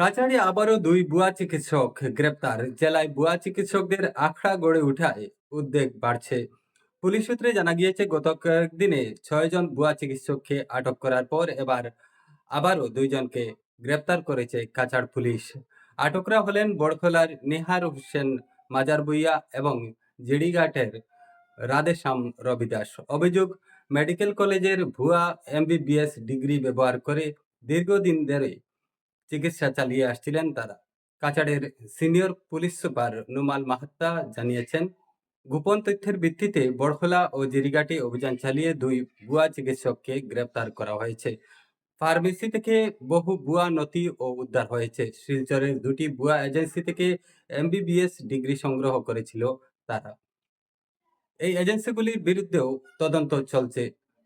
কাছাড়ে আবারও দুই বুয়া চিকিৎসক গ্রেপ্তার। জেলায় বুয়া চিকিৎসকদের আখড়া গড়ে উঠায় উদ্বেগ বাড়ছে। পুলিশ সূত্রে জানা গিয়েছে, গত কয়েকদিনে ছয়জন বুয়া চিকিৎসককে আটক করার পর এবার আবারও দুইজনকে গ্রেপ্তার করেছে কাছাড় পুলিশ। আটকরা হলেন বড়খোলার নেহার হোসেন মাজার বুইয়া এবং জিডিঘাটের রাধেশ্যাম রবিদাস। অভিযোগ, মেডিকেল কলেজের ভুয়া এমবিবিএস ডিগ্রি ব্যবহার করে দীর্ঘদিন ধরে চিকিৎসা চালিয়ে আসছিলেন তারা। কাছাড়ের senior police super Numal Mahatta জানিয়েছেন, গোপন তথ্যের ভিত্তিতে বড়খোলা ও জিরিগাটি অভিযান চালিয়ে দুই ভুয়া চিকিৎসককে গ্রেপ্তার করা হয়েছে। ফার্মেসি থেকে বহু ভুয়া নথি ও উদ্ধার হয়েছে। শিলচরের দুটি ভুয়া এজেন্সি থেকে এমবিবিএস ডিগ্রি সংগ্রহ করেছিল তারা। এই এজেন্সিগুলির বিরুদ্ধেও তদন্ত চলছে।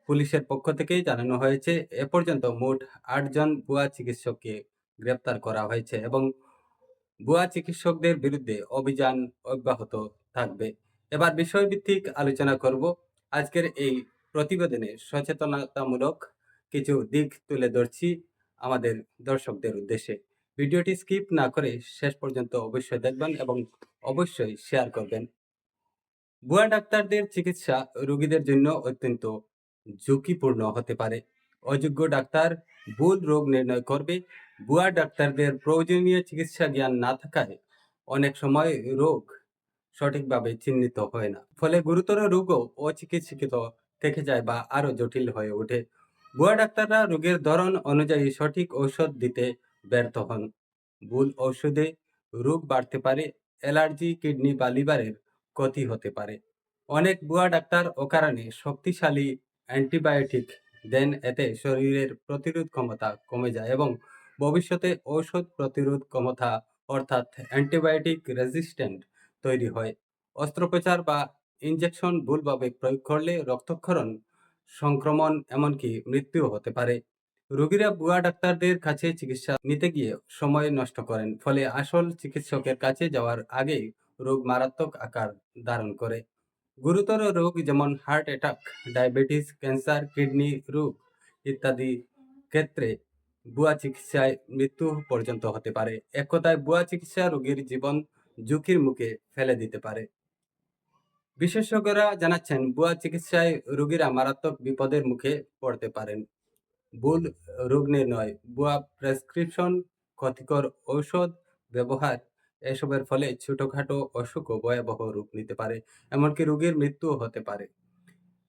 পুলিশের পক্ষ থেকে জানানো হয়েছে, এ পর্যন্ত মোট আটজন ভুয়া চিকিৎসককে গ্রেপ্তার করা হয়েছে এবং ভুয়া চিকিৎসকদের বিরুদ্ধে অভিযান অব্যাহত থাকবে। এবার বিষয়ভিত্তিক আলোচনা করব। আজকের এই প্রতিবেদনে সচেতনতামূলক কিছু দিক তুলে ধরছি আমাদের দর্শকদের উদ্দেশ্যে। ভিডিওটি স্কিপ না করে শেষ পর্যন্ত অবশ্যই দেখবেন এবং অবশ্যই শেয়ার করবেন। ভুয়া ডাক্তারদের চিকিৎসা রোগীদের জন্য অত্যন্ত ঝুঁকিপূর্ণ হতে পারে। অযোগ্য ডাক্তার ভুল রোগ নির্ণয় করবে ভুয়া ডাক্তারদের প্রয়োজনীয় চিকিৎসা জ্ঞান না থাকায় অনেক সময় রোগ সঠিকভাবে চিহ্নিত হয় না। ফলে গুরুতর রোগও অচিকিৎসিত থেকে যায় বা আরও জটিল হয়ে ওঠে। ভুয়া ডাক্তাররা রোগের ধরন অনুযায়ী সঠিক ঔষধ দিতে ব্যর্থ হন। ভুল ঔষধে রোগ বাড়তে পারে, অ্যালার্জি, কিডনি বা লিভারের ক্ষতি হতে পারে। অনেক ভুয়া ডাক্তার অকারণে শক্তিশালী অ্যান্টিবায়োটিক দেন, এতে শরীরের প্রতিরোধ ক্ষমতা কমে যায় এবং ভবিষ্যতে ঔষধ প্রতিরোধ ক্ষমতা, অর্থাৎ অ্যান্টিবায়োটিক রেজিস্ট্যান্ট, তৈরি হয়। অস্ত্রোপচার বা ইনজেকশন ভুলভাবে প্রয়োগ করলে রক্তক্ষরণ, সংক্রমণ এমনকি মৃত্যুও হতে পারে। রোগীরা বুয়া ডাক্তারদের কাছে চিকিৎসা নিতে গিয়ে সময় নষ্ট করেন, ফলে আসল চিকিৎসকের কাছে যাওয়ার আগেই রোগ মারাত্মক আকার ধারণ করে। গুরুতর রোগ যেমন heart attack, diabetes, cancer, kidney রোগ ইত্যাদি ক্ষেত্রে বুয়া চিকিৎসায় মৃত্যু পর্যন্ত হতে পারে। এক কথায় বুয়া চিকিৎসা রোগীর জীবন ঝুঁকির মুখে ফেলে দিতে পারে। বিশেষজ্ঞরা জানাচ্ছেন, বুয়া চিকিৎসায় রোগীরা মারাত্মক বিপদের মুখে পড়তে পারেন। ভুল রোগ নির্ণয়, বুয়া প্রেসক্রিপশন, ক্ষতিকর ঔষধ ব্যবহার, এসবের ফলে ছোটখাটো অসুখও ভয়াবহ রূপ নিতে পারে, এমনকি রোগীর মৃত্যুও হতে পারে।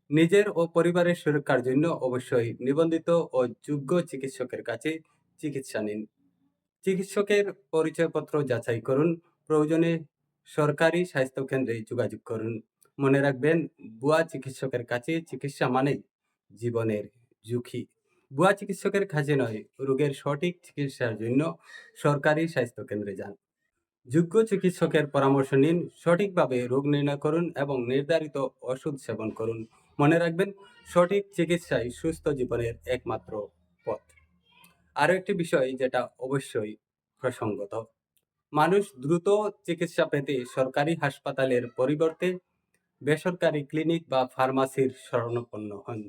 নিজের ও পরিবারের সুরক্ষার জন্য অবশ্যই নিবন্ধিত ও যোগ্য চিকিৎসকের কাছে চিকিৎসা নিন। চিকিৎসকের পরিচয়পত্র যাচাই করুন, প্রয়োজনে সরকারি স্বাস্থ্য কেন্দ্রে যোগাযোগ করুন। মনে রাখবেন বুয়া চিকিৎসকের কাছে চিকিৎসা মানেই জীবনের ঝুঁকি। বুয়া চিকিৎসকের কাছে নয়, রোগের সঠিক চিকিৎসার জন্য সরকারি স্বাস্থ্য কেন্দ্রে যান। যোগ্য চিকিৎসকের পরামর্শ নিন, সঠিকভাবে রোগ নির্ণয় করুন এবং নির্ধারিত ওষুধ সেবন করুন। মনে রাখবেন, সঠিক চিকিৎসাই সুস্থ জীবনের একমাত্র পথ। আরও একটি বিষয় যেটা অবশ্যই প্রসঙ্গত, মানুষ দ্রুত চিকিৎসা পেতে সরকারি হাসপাতালের পরিবর্তে বেসরকারি ক্লিনিক বা ফার্মাসির শরণাপন্ন হন।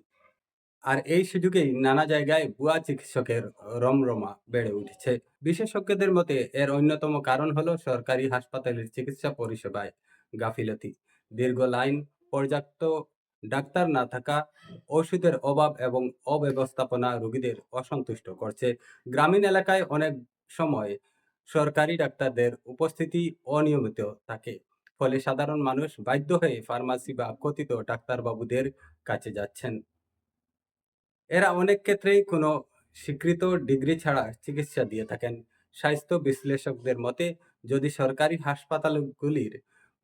আর এই সুযোগেই নানা জায়গায় ভুয়া চিকিৎসকের রমরমা বেড়ে উঠেছে। বিশেষজ্ঞদের মতে, এর অন্যতম কারণ হলো সরকারি হাসপাতালের চিকিৎসা পরিষেবায় গাফিলতি। দীর্ঘ লাইন, পর্যাপ্ত ডাক্তার না থাকা, ওষুধের অভাব এবং অব্যবস্থাপনা রোগীদের অসন্তুষ্ট করছে। গ্রামীণ এলাকায় অনেক সময় সরকারি ডাক্তারদের উপস্থিতি অনিয়মিত থাকে, ফলে সাধারণ মানুষ বাধ্য হয়ে ফার্মাসি বা কথিত ডাক্তারবাবুদের কাছে যাচ্ছেন। এরা অনেক ক্ষেত্রেই কোনো স্বীকৃত ডিগ্রি ছাড়া চিকিৎসা দিয়ে থাকেন। স্বাস্থ্য বিশ্লেষকদের মতে, যদি সরকারি হাসপাতালগুলির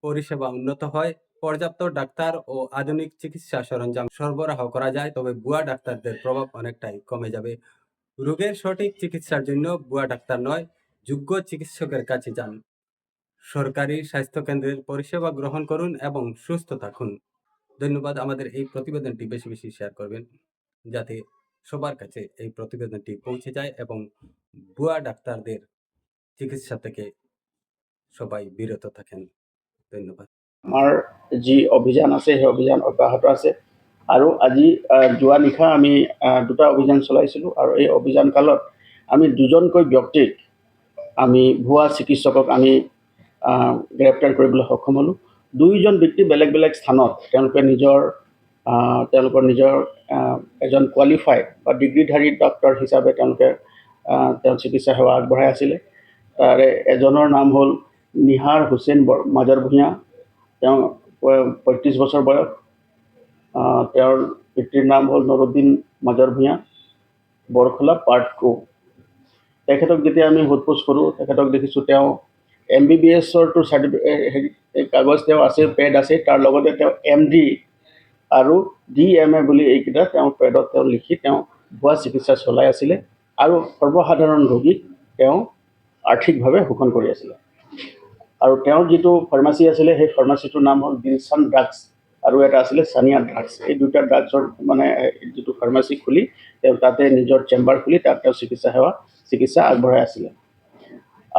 পরিষেবা উন্নত হয় পর্যাপ্ত ডাক্তার ও আধুনিক চিকিৎসা সরঞ্জাম সরবরাহ করা যায়, তবে বুয়া ডাক্তারদের প্রভাব অনেকটাই কমে যাবে। রোগের সঠিক চিকিৎসার জন্য বুয়া ডাক্তার নয়, যোগ্য চিকিৎসকের কাছে যান। সরকারি স্বাস্থ্য কেন্দ্রের পরিষেবা গ্রহণ করুন এবং সুস্থ থাকুন। ধন্যবাদ, আমাদের এই প্রতিবেদনটি বেশি বেশি শেয়ার করবেন, যাতে সবার কাছে এই প্রতিবেদনটি পৌঁছে যায় এবং ভুয়া ডাক্তারদের চিকিৎসা থেকে সবাই বিরত থাকেন। ধন্যবাদ। আমাৰ যি অভিযান আছে, সেই অভিযান অব্যাহত আছে। আৰু আজি যোৱা নিশা আমি দুটা অভিযান চলাইছিলোঁ আৰু এই অভিযান কালত আমি দুজনকৈ ব্যক্তিক আমি ভুৱা চিকিৎসকক আমি গ্ৰেপ্তাৰ কৰিবলৈ সক্ষম হ'লোঁ। দুয়োজন ব্যক্তি বেলেগ বেলেগ স্থানত, তেওঁলোকে নিজৰ তেওঁলোকৰ নিজৰ এজন কোৱালিফাইড বা ডিগ্ৰীধাৰী ডক্তৰ হিচাপে তেওঁলোকে তেওঁ চিকিৎসা সেৱা আগবঢ়াই আছিলে। তাৰে এজনৰ নাম হ'ল নিহাৰ হুছেইন বৰ মাজৰ ভূঞা তেওঁ পঁয়ত্ৰিছ বছৰ বয়স। তেওঁৰ পিতৃৰ নাম হ'ল নুৰুদ্দিন মাজৰ ভূঞা, বৰখলা পাৰ্ট টু তেখেতক যেতিয়া আমি সোধ পোছ কৰোঁ, তেখেতক দেখিছোঁ তেওঁ এম বি বি এছৰটো চাৰ্টিফিকেট হেৰি কাগজ তেওঁ আছে, পেড আছে, তাৰ লগতে তেওঁ এম ডি আৰু ডি এম এ বুলি এইকেইটা তেওঁ পেডত তেওঁ লিখি তেওঁ ভুৱা চিকিৎসা চলাই আছিলে আৰু সৰ্বসাধাৰণ ৰোগীক তেওঁ আৰ্থিকভাৱে শোষণ কৰি আছিলে। আৰু তেওঁৰ যিটো ফাৰ্মাচী আছিলে, সেই ফাৰ্মাচীটোৰ নাম হ'ল বিলচান ড্ৰাগছ আৰু এটা আছিলে চানিয়া ড্ৰাগছ এই দুটা ড্ৰাগছৰ মানে যিটো ফাৰ্মাচী খুলি, তেওঁ তাতে নিজৰ চেম্বাৰ খুলি তাত তেওঁ চিকিৎসা সেৱা, চিকিৎসা আগবঢ়াই আছিলে।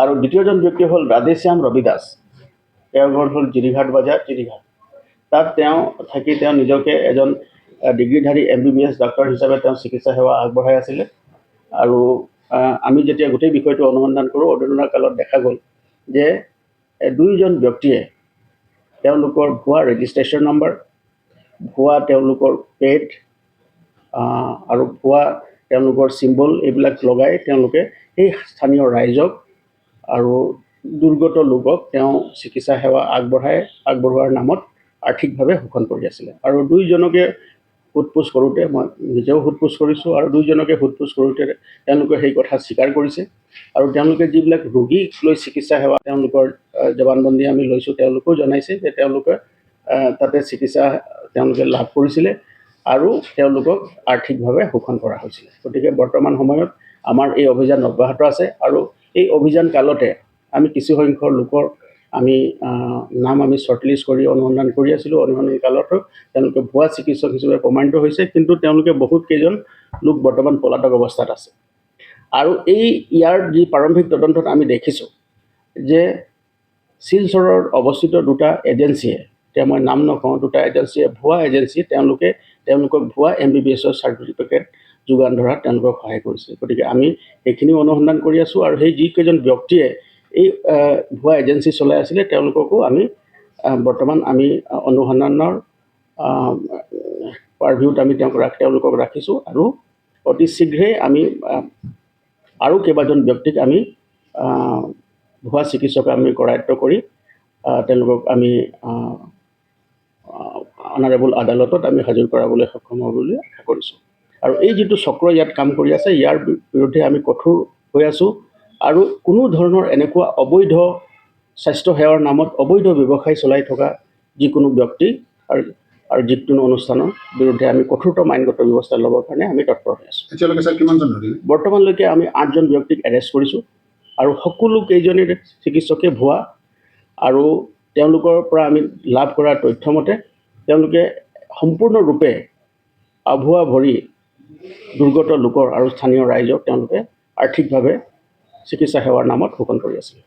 আৰু দ্বিতীয়জন ব্যক্তি হ'ল ৰাধেশ্যাম ৰবি দাস তেওঁৰ ঘৰ হ'ল জিৰিঘাট বজাৰ, জিৰিঘাট। তাত তেওঁ থাকি তেওঁ নিজকে এজন ডিগ্ৰীধাৰী M B B S doctor হিচাপে তেওঁ চিকিৎসা সেৱা আগবঢ়াই আছিলে। আৰু আমি যেতিয়া গোটেই বিষয়টো অনুসন্ধান কৰোঁ অনুসন্ধান কালত দেখা গ'ল যে দুয়োজন ব্যক্তিয়ে তেওঁলোকৰ ভুৱা ৰেজিষ্ট্ৰেশ্যন নম্বৰ ভুৱা তেওঁলোকৰ পেড আৰু ভুৱা তেওঁলোকৰ চিম্বল এইবিলাক লগাই তেওঁলোকে সেই স্থানীয় ৰাইজক আৰু দুৰ্গত লোকক তেওঁ চিকিৎসা সেৱা আগবঢ়াই আগবঢ়োৱাৰ নামত আৰ্থিকভাৱে শোষণ কৰি আছিলে। আৰু দুইজনকে সোধ পোছ কৰোঁতে মই নিজেও সোধ পোছ কৰিছোঁ আৰু দুইজনকে সোধ পোছ কৰোঁতে তেওঁলোকে সেই কথা স্বীকাৰ কৰিছে। আৰু তেওঁলোকে যিবিলাক ৰোগীক লৈ চিকিৎসা সেৱা তেওঁলোকৰ জবানবন্দী আমি লৈছোঁ, তেওঁলোকেও জনাইছে যে তেওঁলোকে তাতে চিকিৎসা তেওঁলোকে লাভ কৰিছিলে আৰু তেওঁলোকক আৰ্থিকভাৱে শোষণ কৰা হৈছিলে। গতিকে বৰ্তমান সময়ত আমাৰ এই অভিযান অব্যাহত আছে আৰু এই অভিযান কালতে আমি কিছুসংখ্যক লোকৰ আমি নাম আমি শ্বৰ্টলিষ্ট কৰি অনুসন্ধান কৰি আছিলোঁ, অনুসন্ধান কালতো তেওঁলোকে ভুৱা চিকিৎসক হিচাপে প্ৰমাণিত হৈছে, কিন্তু তেওঁলোকে বহুত কেইজন লোক বৰ্তমান পলাতক অৱস্থাত আছে। আৰু এই ইয়াৰ যি প্ৰাৰম্ভিক তদন্তত আমি দেখিছোঁ যে শিলচৰত অৱস্থিত দুটা এজেঞ্চিয়ে, এতিয়া মই নাম নকওঁ, দুটা এজেঞ্চিয়ে ভুৱা এজেঞ্চি, তেওঁলোকে, তেওঁলোকক ভুৱা এম বি বি এছৰ চাৰ্টিফিকেট যোগান ধৰাত তেওঁলোকক সহায় কৰিছে। গতিকে আমি সেইখিনিও অনুসন্ধান কৰি আছোঁ আৰু সেই যিকেইজন ব্যক্তিয়ে এই ভুৱা এজেঞ্চি চলাই আছিলে, তেওঁলোককো আমি বৰ্তমান আমি অনুসন্ধানৰ পাৰভিউত আমি তেওঁক তেওঁলোকক ৰাখিছোঁ আৰু অতি শীঘ্ৰেই আমি আৰু কেইবাজন ব্যক্তিক আমি ভুৱা চিকিৎসক আমি কৰায়ত্ব কৰি তেওঁলোকক আমি অনাৰেবল আদালতত আমি হাজিৰ কৰাবলৈ সক্ষম হ'ব বুলি আশা কৰিছোঁ। আৰু এই যিটো চক্ৰ ইয়াত কাম কৰি আছে, ইয়াৰ বিৰুদ্ধে আমি কঠোৰ হৈ আছোঁ। আৰু কোনো ধৰণৰ এনেকুৱা অবৈধ স্বাস্থ্যসেৱাৰ নামত অবৈধ ব্যৱসায় চলাই থকা যিকোনো ব্যক্তি আৰু আৰু যিকোনো অনুষ্ঠানৰ বিৰুদ্ধে আমি কঠোৰতম আইনগত ব্যৱস্থা ল'বৰ কাৰণে আমি তৎপৰ হৈ আছোঁ। এতিয়ালৈকে ছাৰ কিমানজন ধৰিলে বৰ্তমানলৈকে আমি আঠজন ব্যক্তিক এৰেষ্ট কৰিছোঁ আৰু সকলো কেইজনে চিকিৎসকে ভুৱা আৰু তেওঁলোকৰ পৰা আমি লাভ কৰা তথ্য মতে তেওঁলোকে সম্পূৰ্ণৰূপে আভুৱা ভৰি দুৰ্গত লোকৰ আৰু স্থানীয় ৰাইজক তেওঁলোকে আৰ্থিকভাৱে চিকিৎসা সেৱাৰ নামত শোষণ কৰি আছিলে।